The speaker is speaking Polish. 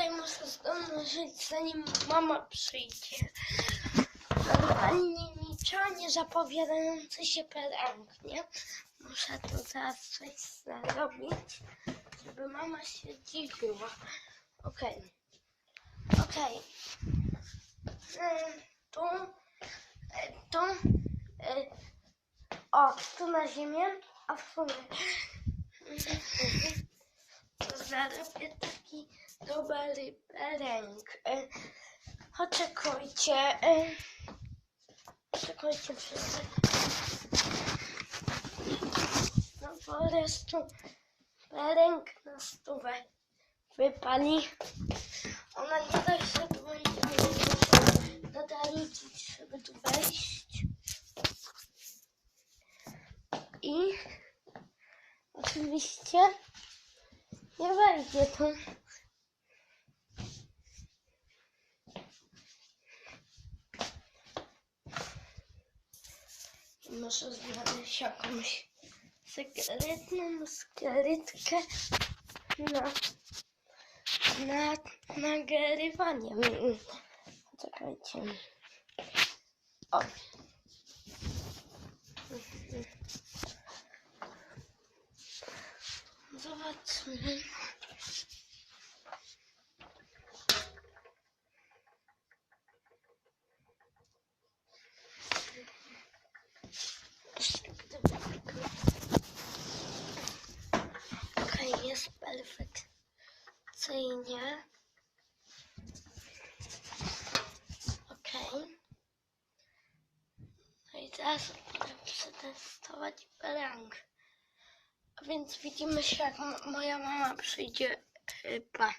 Okej, muszę zdążyć zanim mama przyjdzie. Ani niczego nie zapowiadający się prank, nie? Muszę tu zaraz coś zrobić, żeby mama się dziwiła. Okej. Okej. Ym, Tu. e, Tu. e, O, tu na ziemię, a w sumie. To zrobię taki dobry ręk. E, Oczekujcie. e, Oczekujcie wszyscy. No po prostu ręk na stówę wypali. Ona nie da się będzie nadaliczyć, żeby tu wejść. I oczywiście nie wejdzie. I Muszę znaleźć jakąś sekretną skrytkę na, na nagrywanie. Czekajcie. O. Zobaczmy. Okej, jest perfekcyjnie. Okej. No i teraz mogę przetestować prank. Więc widzimy się, jak mo- moja mama przyjdzie. Chyba.